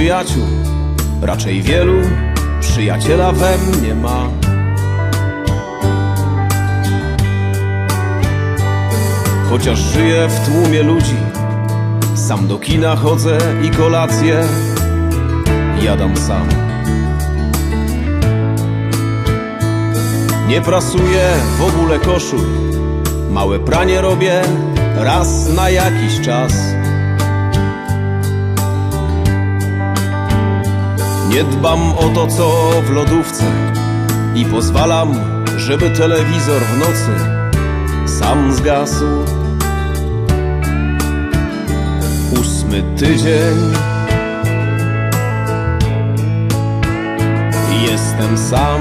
przyjaciół, raczej wielu przyjaciela we mnie ma. Chociaż żyję w tłumie ludzi, sam do kina chodzę i kolację jadam sam. Nie prasuję w ogóle koszul, małe pranie robię raz na jakiś czas. Nie dbam o to, co w lodówce i pozwalam, żeby telewizor w nocy sam zgasł. Ósmy tydzień. Jestem sam.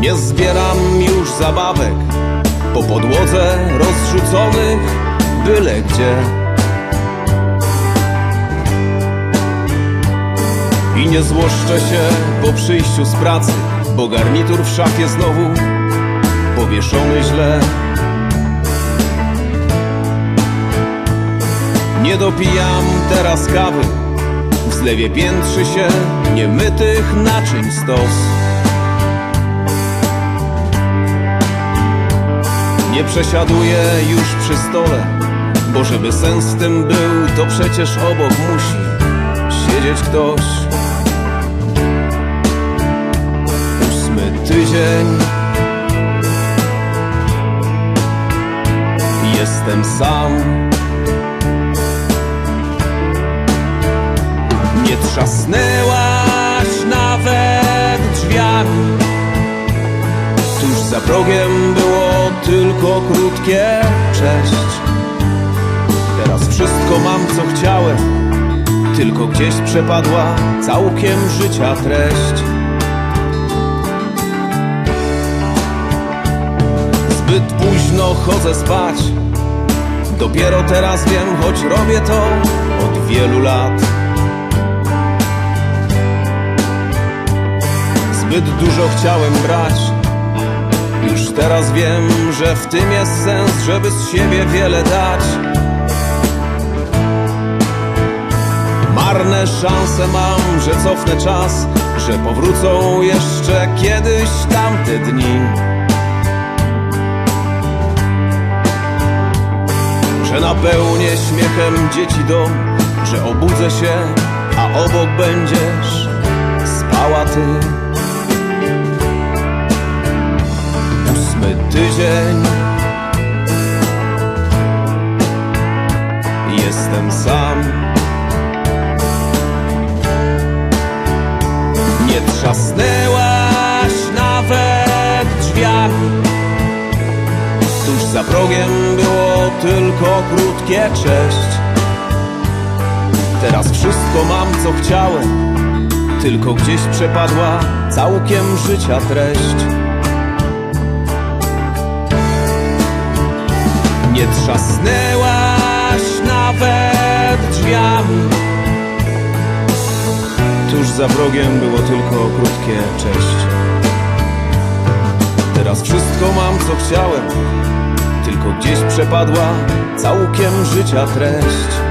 Nie zbieram już zabawek Po podłodze rozrzuconych byle gdzie I nie złoszczę się po przyjściu z pracy Bo garnitur w szafie znowu powieszony źle. Nie dopijam teraz kawy W zlewie piętrzy się niemytych naczyń stos. Nie przesiaduję już przy stole Bo żeby sens w tym był To przecież obok musi siedzieć ktoś tydzień Jestem sam. Nie trzasnęłaś nawet drzwiami Tuż za progiem było tylko krótkie cześć Teraz wszystko mam co chciałem. Tylko gdzieś przepadła całkiem życia treść późno chodzę spać. Dopiero teraz wiem, choć robię to od wielu lat. Zbyt dużo chciałem brać. Już teraz wiem, że w tym jest sens, żeby z siebie wiele dać. Marne szanse mam, że cofnę czas Że powrócą jeszcze kiedyś tamte dni Że napełnię śmiechem dzieci dom Że obudzę się, a obok będziesz spała ty. Ósmy tydzień. Jestem sam. Nie trzasnęłaś za progiem było tylko krótkie cześć. Teraz wszystko mam co chciałem Tylko gdzieś przepadła całkiem życia treść. Nie trzasnęłaś nawet drzwiami. Tuż za wrogiem było tylko krótkie cześć. Teraz wszystko mam co chciałem Tylko gdzieś przepadła całkiem życia treść